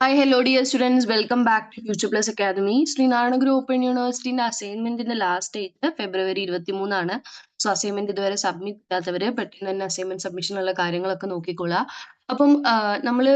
Hi hello dear students welcome back to future plus academy Sreenarayanaguru open യൂണിവേഴ്സിറ്റിന്റെ അസൈൻമെന്റിന്റെ last date February ഇരുപത്തി മൂന്നാണ് so assignment ഇതുവരെ submit ചെയ്യാത്തവര് പെട്ടെന്ന് തന്നെ അസൈൻമെന്റ് സബ്മിഷനുള്ള കാര്യങ്ങളൊക്കെ നോക്കിക്കൊള്ളുക അപ്പം നമ്മൾ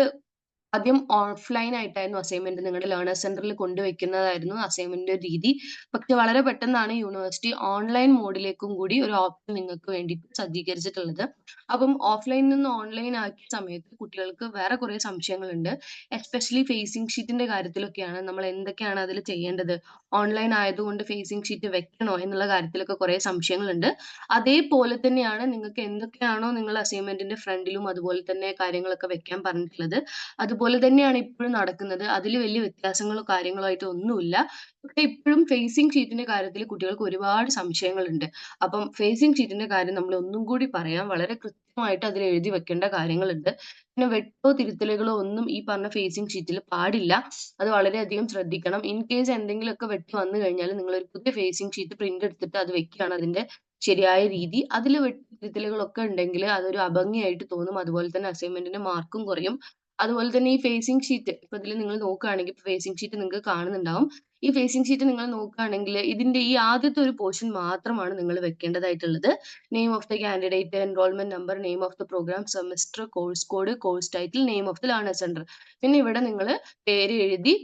ആദ്യം ഓഫ്ലൈൻ ആയിട്ടായിരുന്നു അസൈൻമെന്റ് നിങ്ങളുടെ ലേണേഴ്സ് സെന്ററിൽ കൊണ്ടുവയ്ക്കുന്നതായിരുന്നു അസൈൻമെന്റ് രീതി. പക്ഷെ വളരെ പെട്ടെന്നാണ് യൂണിവേഴ്സിറ്റി ഓൺലൈൻ മോഡിലേക്കും കൂടി ഒരു ഓപ്ഷൻ നിങ്ങൾക്ക് വേണ്ടിയിട്ട് സജ്ജീകരിച്ചിട്ടുള്ളത്. അപ്പം ഓഫ്ലൈനിൽ നിന്ന് ഓൺലൈൻ ആക്കിയ സമയത്ത് കുട്ടികൾക്ക് വേറെ കുറെ സംശയങ്ങളുണ്ട്. എസ്പെഷ്യലി ഫേസിംഗ് ഷീറ്റിന്റെ കാര്യത്തിലൊക്കെയാണ് നമ്മൾ എന്തൊക്കെയാണ് അതിൽ ചെയ്യേണ്ടത്? ഓൺലൈൻ ആയതുകൊണ്ട് ഫേസിംഗ് ഷീറ്റ് വെക്കണോ എന്നുള്ള കാര്യത്തിലൊക്കെ കുറെ സംശയങ്ങളുണ്ട്. അതേപോലെ തന്നെയാണ് നിങ്ങൾക്ക് എന്തൊക്കെയാണോ നിങ്ങൾ അസൈൻമെന്റിന്റെ ഫ്രണ്ടിലും അതുപോലെ തന്നെ കാര്യങ്ങളൊക്കെ വെക്കാൻ പറഞ്ഞിട്ടുള്ളത്. അതുപോലെ പോലെ തന്നെയാണ് ഇപ്പോഴും നടക്കുന്നത്. അതിൽ വലിയ വ്യത്യാസങ്ങളോ കാര്യങ്ങളോ ആയിട്ട് ഒന്നുമില്ല. പക്ഷെ ഇപ്പോഴും ഫേസിംഗ് ഷീറ്റിന്റെ കാര്യത്തിൽ കുട്ടികൾക്ക് ഒരുപാട് സംശയങ്ങളുണ്ട്. അപ്പം ഫേസിംഗ് ഷീറ്റിന്റെ കാര്യം നമ്മൾ ഒന്നും കൂടി പറയാം. വളരെ കൃത്യമായിട്ട് അതിൽ എഴുതി വെക്കേണ്ട കാര്യങ്ങളുണ്ട്. പിന്നെ വെട്ടോ തിരുത്തലുകളോ ഒന്നും ഈ പറഞ്ഞ ഫേസിംഗ് ഷീറ്റിൽ പാടില്ല. അത് വളരെയധികം ശ്രദ്ധിക്കണം. ഇൻ കേസ് എന്തെങ്കിലുമൊക്കെ വെട്ട് വന്നു കഴിഞ്ഞാൽ നിങ്ങൾ ഒരു പുതിയ ഫേസിംഗ് ഷീറ്റ് പ്രിന്റ് എടുത്തിട്ട് അത് വെക്കുകയാണ് അതിന്റെ ശരിയായ രീതി. അതിൽ വെട്ട് തിരുത്തലുകളൊക്കെ ഉണ്ടെങ്കിൽ അതൊരു അഭംഗിയായിട്ട് തോന്നും. അതുപോലെ തന്നെ അസൈൻമെന്റിന്റെ മാർക്കും കുറയും. അതുപോലെ തന്നെ ഈ ഫേസിംഗ് ഷീറ്റ് ഇപ്പൊ ഇതിൽ നിങ്ങൾ നോക്കുകയാണെങ്കിൽ ഫേസിംഗ് ഷീറ്റ് നിങ്ങൾക്ക് കാണുന്നുണ്ടാവും. ഈ ഫേസിംഗ് ഷീറ്റ് നിങ്ങൾ നോക്കുകയാണെങ്കിൽ ഇതിന്റെ ഈ ആദ്യത്തെ ഒരു പോർഷൻ മാത്രമാണ് നിങ്ങൾ വെക്കേണ്ടതായിട്ടുള്ളത്. Name of the candidate, enrolment number, name of the programme, semester, course code, course title, name of the learner centre. പിന്നെ ഇവിടെ നിങ്ങൾ പേര് എഴുതി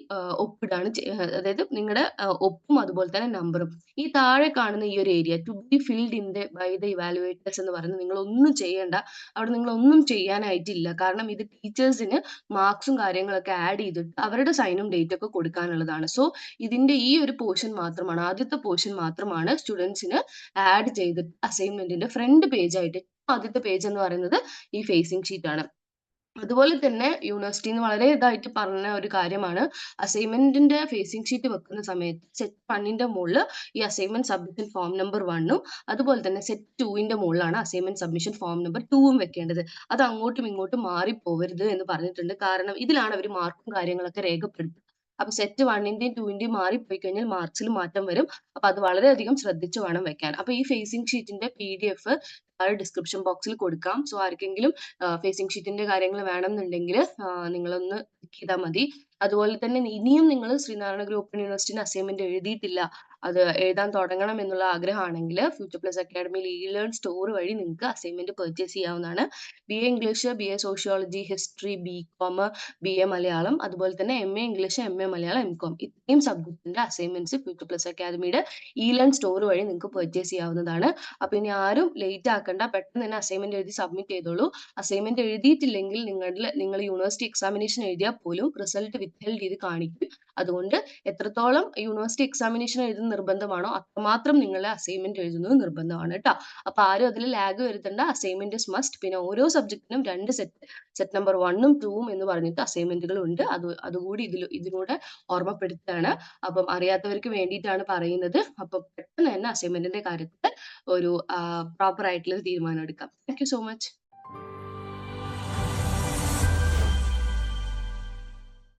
ഒപ്പിടാണ് അതായത് നിങ്ങളുടെ ഒപ്പും അതുപോലെ തന്നെ നമ്പറും. ഈ താഴെ കാണുന്ന ഈ ഒരു area to be filled in the by the evaluators എന്ന് പറയുന്നത് നിങ്ങൾ ഒന്നും ചെയ്യേണ്ട. അവിടെ നിങ്ങൾ ഒന്നും ചെയ്യാനായിട്ടില്ല. കാരണം ഇത് ടീച്ചേഴ്സിന് മാർക്സും കാര്യങ്ങളൊക്കെ ആഡ് ചെയ്തിട്ട് അവരുടെ സൈനും ഡേറ്റ് ഒക്കെ കൊടുക്കാനുള്ളതാണ്. സോ ഇതിന്റെ ഈ ഒരു പോർഷൻ മാത്രമാണ് ആദ്യത്തെ പോർഷൻ മാത്രമാണ് സ്റ്റുഡൻസിന് ആഡ് ചെയ്ത് അസൈൻമെന്റിന്റെ ഫ്രണ്ട് പേജ് ആയിട്ട് ആദ്യത്തെ പേജ് എന്ന് പറയുന്നത് ഈ ഫേസിംഗ് ഷീറ്റ് ആണ്. അതുപോലെ തന്നെ യൂണിവേഴ്സിറ്റിന്ന് വളരെ ഇതായിട്ട് പറഞ്ഞ ഒരു കാര്യമാണ് അസൈൻമെന്റിന്റെ ഫേസിംഗ് ഷീറ്റ് വെക്കുന്ന സമയത്ത് സെറ്റ് വണ്ണിന്റെ മുകളിൽ ഈ അസൈൻമെന്റ് സബ്മിഷൻ ഫോം നമ്പർ വണ്ണും അതുപോലെ തന്നെ സെറ്റ് ടുവിന്റെ മുകളിലാണ് അസൈൻമെന്റ് സബ്മിഷൻ ഫോം നമ്പർ ടൂവും വെക്കേണ്ടത്. അത് അങ്ങോട്ടും ഇങ്ങോട്ടും മാറിപ്പോവരുത് എന്ന് പറഞ്ഞിട്ടുണ്ട്. കാരണം ഇതിലാണ് അവർ മാർക്കും കാര്യങ്ങളൊക്കെ രേഖപ്പെടുത്തുക അപ്പൊ സെറ്റ് വണ്ണിന്റെയും ടൂവിന്റെയും മാറിപ്പോയി കഴിഞ്ഞാൽ മാർക്സിൽ മാറ്റം വരും. അപ്പൊ അത് വളരെയധികം ശ്രദ്ധിച്ചു വേണം വെക്കാൻ. അപ്പൊ ഈ ഫേസിംഗ് ഷീറ്റിന്റെ പി ഡി എഫ് താഴെ ഡിസ്ക്രിപ്ഷൻ ബോക്സിൽ കൊടുക്കാം. സോ ആർക്കെങ്കിലും ഫേസിംഗ് ഷീറ്റിന്റെ കാര്യങ്ങൾ വേണമെന്നുണ്ടെങ്കിൽ നിങ്ങളൊന്ന് ചെയ്താൽ മതി. അതുപോലെ തന്നെ ഇനിയും നിങ്ങൾ ശ്രീനാരായണ ഗ്രൂപ്പ് ഓപ്പൺ യൂണിവേഴ്സിറ്റിന്റെ അസൈൻമെന്റ് എഴുതിയിട്ടില്ല. അത് എഴുതാൻ തുടങ്ങണം എന്നുള്ള ആഗ്രഹമാണെങ്കിൽ ഫ്യൂച്ചർ പ്ലസ് അക്കാഡമിയിൽ ഇ ലേൺ സ്റ്റോർ വഴി നിങ്ങൾക്ക് അസൈൻമെന്റ് പർച്ചേസ് ചെയ്യാവുന്നതാണ്. B A English B A sociology history B com B A Malayalam അതുപോലെ തന്നെ M A English M A Malayalam M com ഇത്രയും സബ്ജക്റ്റിന്റെ അസൈൻമെന്റ്സ് ഫ്യൂച്ചർ പ്ലസ് അക്കാദമിയുടെ ഇ ലേൺ സ്റ്റോർ വഴി നിങ്ങൾക്ക് പർച്ചേസ് ചെയ്യാവുന്നതാണ്. അപ്പൊ ഇനി ആരും ലേറ്റ് ആക്കണ്ട പെട്ടെന്ന് തന്നെ അസൈൻമെന്റ് എഴുതി സബ്മിറ്റ് ചെയ്തോളൂ. അസൈൻമെന്റ് എഴുതിയിട്ടില്ലെങ്കിൽ നിങ്ങളുടെ നിങ്ങൾ യൂണിവേഴ്സിറ്റി എക്സാമിനേഷൻ എഴുതിയാൽ പോലും റിസൾട്ട് വിത്ത് ഹെൽഡ് ചെയ്ത് കാണിക്കും. അതുകൊണ്ട് എത്രത്തോളം യൂണിവേഴ്സിറ്റി എക്സാമിനേഷൻ എഴുതുന്ന നിർബന്ധമാണോ അത്രമാത്രം നിങ്ങൾ അസൈൻമെന്റ് എഴുതുന്നത് നിർബന്ധമാണ് കേട്ടോ. അപ്പൊ ആരും അതിൽ ലാഗ് വരുത്തേണ്ട. അസൈൻമെന്റ് മസ്റ്റ് പിന്നെ ഓരോ സബ്ജക്റ്റിനും രണ്ട് സെറ്റ് സെറ്റ് നമ്പർ വണ്ണും ടൂവും എന്ന് പറഞ്ഞിട്ട് അസൈൻമെന്റുകൾ ഉണ്ട്. അത് അതുകൂടി ഇതിൽ ഇതിലൂടെ ഓർമ്മപ്പെടുത്തുകയാണ്. അപ്പം അറിയാത്തവർക്ക് വേണ്ടിയിട്ടാണ് പറയുന്നത്. അപ്പൊ പെട്ടെന്ന് തന്നെ അസൈൻമെന്റിന്റെ കാര്യത്തിൽ ഒരു പ്രോപ്പർ ആയിട്ടുള്ള തീരുമാനം എടുക്കാം. Thank so much